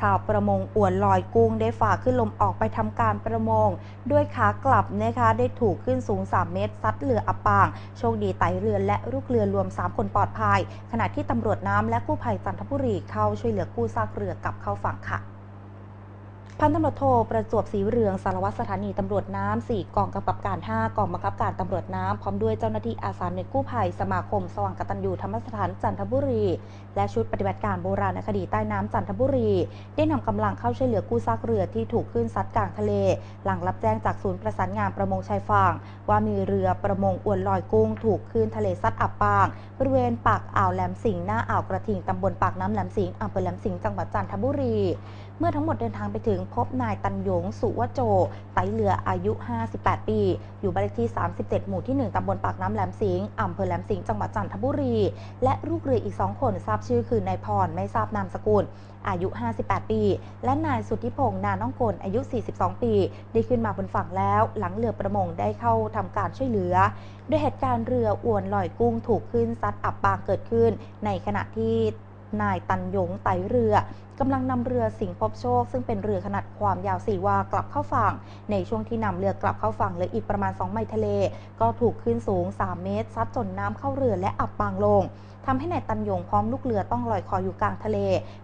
ชาวประมงอวนลอยกุ้งได้ฝ่าขึ้นลมออกไปทำการประมง ด้วยขากลับนะคะได้ถูกขึ้นสูง 3 เมตร ซัดเรืออับปาง โชคดีไต่เรือและลูกเรือรวม 3 คนปลอดภัย ขณะที่ตำรวจน้ำและกู้ภัยจันทบุรีเข้าช่วยเหลือกู้ซากเรือกลับเข้าฝั่งค่ะ พันตำรวจโทประจวบศรีเรืองสารวัตรสถานีตำรวจน้ำ4กองกำกับการ 5 กองบังคับการตำรวจน้ำพร้อมด้วยเจ้าหน้าที่อาสาหน่วยกู้ภัยสมาคม สว่างกตัญญูธรรมสถานจันทบุรี และชุดปฏิบัติการโบราณคดีใต้น้ำจันทบุรี ได้นำกำลังเข้าช่วยเหลือกู้ซากเรือที่ถูกคลื่นซัดกลางทะเล หลังรับแจ้งจากศูนย์ประสานงานประมงชายฝั่ง ว่ามีเรือประมงอวนลอยกุ้ง ถูกคลื่นทะเลซัดอับปาง บริเวณปากอ่าวแหลมสิงห์หน้าอ่าวกระทิงตำบลปากน้ำแหลมสิงห์อำเภอแหลมสิงห์จังหวัดจันทบุรี เมื่อทั้งหมดเดินทางไปถึงพบนายตันยงสุวโจ ไตเรืออายุ 58 ปี อยู่บ้านเลขที่ 37 หมู่ที่ 1ตำบลปากน้ำแหลมสิงห์อำเภอแหลมสิงห์จังหวัดจันทบุรี และลูกเรืออีก 2 คนทราบชื่อคือนายพรไม่ทราบนามสกุล อายุ 58 ปี และนายสุทธิพงษ์นาน้องกลอายุ 42 ปี ได้ขึ้นมาบนฝั่งแล้ว หลังเรือประมงได้เข้าทำการช่วยเหลือ โดยเหตุการณ์เรืออวนลอยกุ้งถูกขึ้นซัดอับปางเกิดขึ้น ในขณะที่ นายตันยงไตเรือกำลังนำเรือสิงห์พบโชค ซึ่งเป็นเรือขนาดความยาวสี่วากลับเข้าฝั่ง ในช่วงที่นำเรือกลับเข้าฝั่งเหลืออีกประมาณ 2 ไมล์ทะเล ก็ถูกขึ้นสูง 3 เมตร ซัดจนน้ำเข้าเรือและอับปางลง ทำให้นายตันยงพร้อมลูกเรือต้องลอยคออยู่กลางทะเล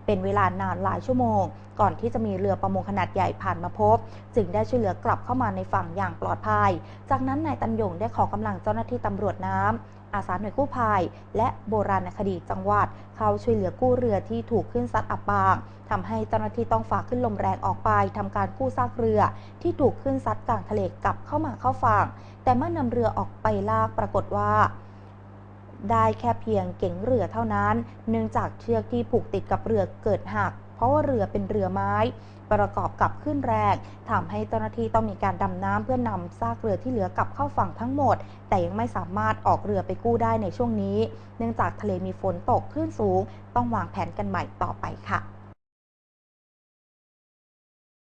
เป็นเวลานานหลายชั่วโมง ก่อนที่จะมีเรือประมงขนาดใหญ่ผ่านมาพบ จึงได้ช่วยเหลือกลับเข้ามาในฝั่งอย่างปลอดภัย จากนั้นนายตันยงได้ขอกำลังเจ้าหน้าที่ตำรวจน้ำอาสาหน่วยกู้ภัย และโบราณคดีจังหวัด เข้าช่วยเหลือกู้เรือที่ถูกขึ้นซัดอับปางทำให้เจ้าหน้าที่ต้องฝากขึ้นลมแรงออกไปทำการกู้ซากเรือ ที่ถูกขึ้นซัดกลางทะเลกลับเข้ามาเข้าฝั่ง แต่เมื่อนำเรือออกไปลากปรากฏว่า ได้แค่เพียงเก๋งเรือเท่านั้น เนื่องจากเชือกที่ผูกติดกับเรือเกิดหัก เพราะว่าเรือเป็นเรือไม้ ประกอบกับขึ้นแรงทำให้เจ้าหน้าที่ต้องมีการดำน้ำเพื่อนำซากเรือที่เหลือกลับเข้าฝั่งทั้งหมด แต่ยังไม่สามารถออกเรือไปกู้ได้ในช่วงนี้ เนื่องจากทะเลมีฝนตกคลื่นสูง ต้องวางแผนกันใหม่ต่อไปค่ะ